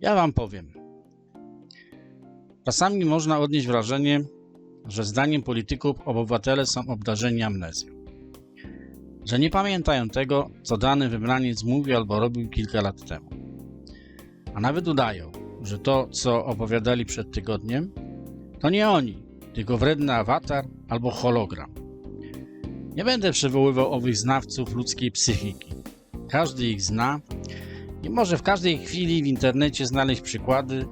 Ja wam powiem. Czasami można odnieść wrażenie, że zdaniem polityków obywatele są obdarzeni amnezją. Że nie pamiętają tego, co dany wybraniec mówił albo robił kilka lat temu. A nawet udają, że to, co opowiadali przed tygodniem, to nie oni, tylko wredny awatar albo hologram. Nie będę przywoływał owych znawców ludzkiej psychiki. Każdy ich zna i może w każdej chwili w internecie znaleźć przykłady,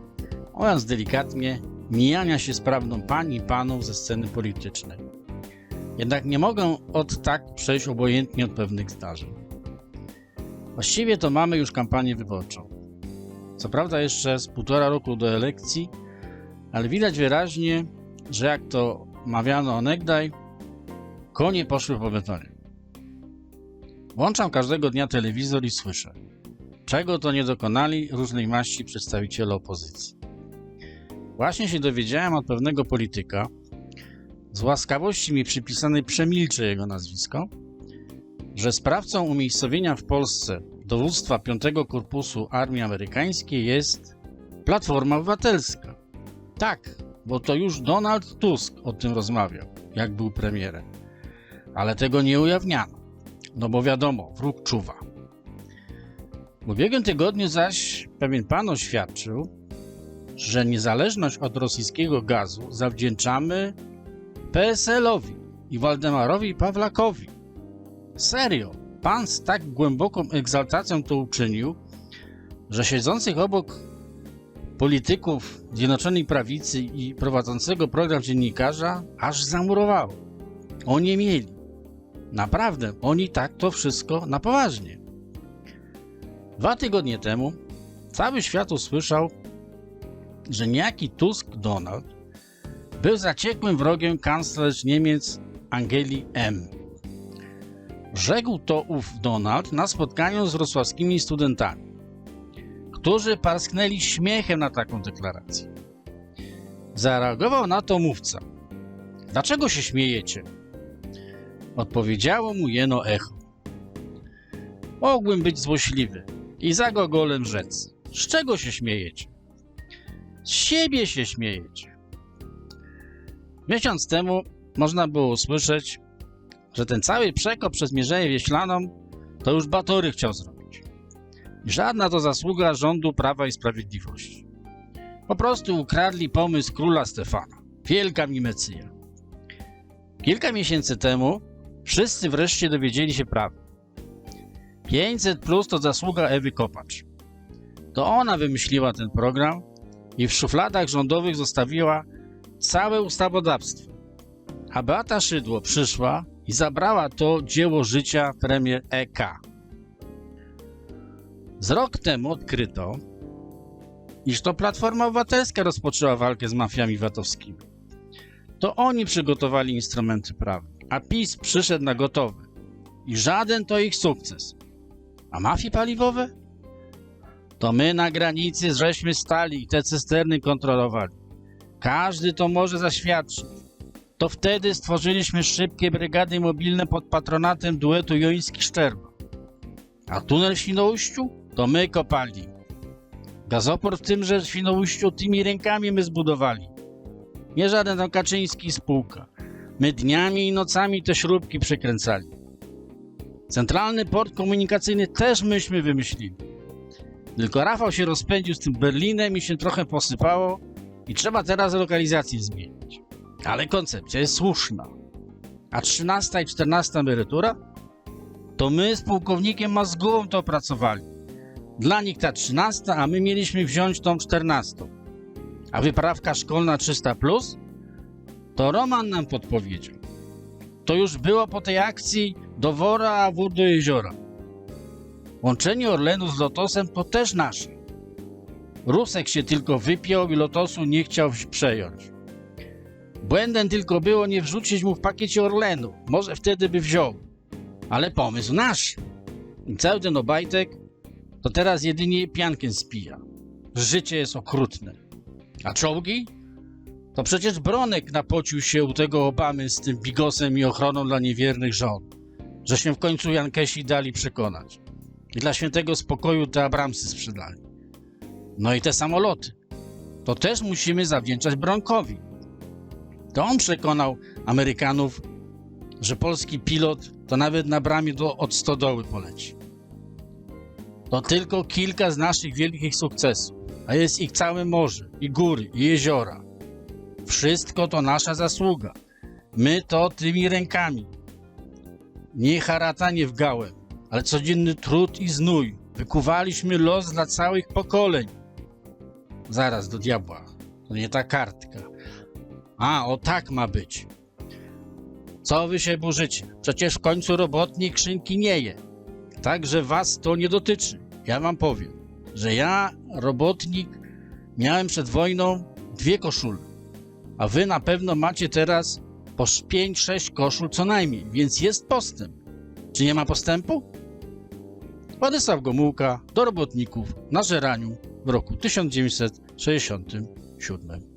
mówiąc delikatnie, mijania się z prawdą pań i panów ze sceny politycznej. Jednak nie mogę od tak przejść obojętnie od pewnych zdarzeń. Właściwie to mamy już kampanię wyborczą. Co prawda jeszcze z półtora roku do elekcji, ale widać wyraźnie, że jak to mawiano onegdaj, konie poszły po betonie. Włączam każdego dnia telewizor i słyszę, czego to nie dokonali różnej maści przedstawiciele opozycji. Właśnie się dowiedziałem od pewnego polityka, z łaskawości mi przypisanej przemilczę jego nazwisko, że sprawcą umiejscowienia w Polsce dowództwa 5 Korpusu Armii Amerykańskiej jest Platforma Obywatelska. Tak, bo to już Donald Tusk o tym rozmawiał, jak był premierem. Ale tego nie ujawniano, no bo wiadomo, wróg czuwa. W ubiegłym tygodniu zaś pewien pan oświadczył, że niezależność od rosyjskiego gazu zawdzięczamy PSL-owi i Waldemarowi Pawlakowi. Serio, pan z tak głęboką egzaltacją to uczynił, że siedzących obok polityków Zjednoczonej Prawicy i prowadzącego program dziennikarza aż zamurowało. Oni mieli. Naprawdę, oni tak to wszystko na poważnie. Dwa tygodnie temu cały świat usłyszał, że niejaki Tusk Donald był zaciekłym wrogiem kanclerz Niemiec Angeli M. Rzekł to ów Donald na spotkaniu z wrocławskimi studentami, którzy parsknęli śmiechem na taką deklarację. Zareagował na to mówca. Dlaczego się śmiejecie? Odpowiedziało mu jeno echo. Mogłem być złośliwy i za gogolem rzec. Z czego się śmiejecie? Z siebie się śmiejecie. Miesiąc temu można było usłyszeć, że ten cały przekop przez Mierzeję Wieślaną to już Batory chciał zrobić. Żadna to zasługa rządu Prawa i Sprawiedliwości. Po prostu ukradli pomysł króla Stefana. Wielka mimecja. Kilka miesięcy temu wszyscy wreszcie dowiedzieli się prawdy. 500 plus to zasługa Ewy Kopacz. To ona wymyśliła ten program i w szufladach rządowych zostawiła całe ustawodawstwo. A Beata Szydło przyszła i zabrała to dzieło życia premier EK. Z rok temu odkryto, iż to Platforma Obywatelska rozpoczęła walkę z mafiami VAT-owskimi. To oni przygotowali instrumenty prawne, a PiS przyszedł na gotowe. I żaden to ich sukces. A mafie paliwowe? To my na granicy żeśmy stali i te cysterny kontrolowali. Każdy to może zaświadczyć. To wtedy stworzyliśmy szybkie brygady mobilne pod patronatem duetu Joński-Szczerba. A tunel w Świnoujściu? To my kopali. Gazoport w tymże Świnoujściu tymi rękami my zbudowali. Nie żaden tam Kaczyński spółka. My dniami i nocami te śrubki przekręcali. Centralny port komunikacyjny też myśmy wymyślili. Tylko Rafał się rozpędził z tym Berlinem i się trochę posypało i trzeba teraz lokalizację zmienić. Ale koncepcja jest słuszna. A 13 i 14 emerytura? To my z pułkownikiem Mazgową to opracowali. Dla nich ta 13, a my mieliśmy wziąć tą 14. A wyprawka szkolna 300 plus? To Roman nam podpowiedział. To już było po tej akcji do wora, wór do jeziora. Łączenie Orlenu z Lotosem to też nasze. Rusek się tylko wypiął i Lotosu nie chciał przejąć. Błędem tylko było nie wrzucić mu w pakiecie Orlenu. Może wtedy by wziął. Ale pomysł nasz. I cały ten obajtek to teraz jedynie piankę spija. Życie jest okrutne. A czołgi? To przecież Bronek napocił się u tego Obamy z tym bigosem i ochroną dla niewiernych żon. Że się w końcu Jankesi dali przekonać. I dla świętego spokoju te Abramsy sprzedali. No i te samoloty. To też musimy zawdzięczać Bronkowi. To on przekonał Amerykanów, że polski pilot to nawet na bramie do, od stodoły poleci. To tylko kilka z naszych wielkich sukcesów, a jest ich całe morze, i góry, i jeziora. Wszystko to nasza zasługa. My to tymi rękami. Nie haratanie w gałę, ale codzienny trud i znój. Wykuwaliśmy los dla całych pokoleń. Zaraz do diabła. To nie ta kartka. A, o tak ma być. Co wy się burzycie? Przecież w końcu robotnik szynki nie je. Także was to nie dotyczy. Ja wam powiem, że ja, robotnik, miałem przed wojną dwie koszule. A wy na pewno macie teraz po 5-6 koszul co najmniej, więc jest postęp. Czy nie ma postępu? Władysław Gomułka do robotników na żeraniu w roku 1967.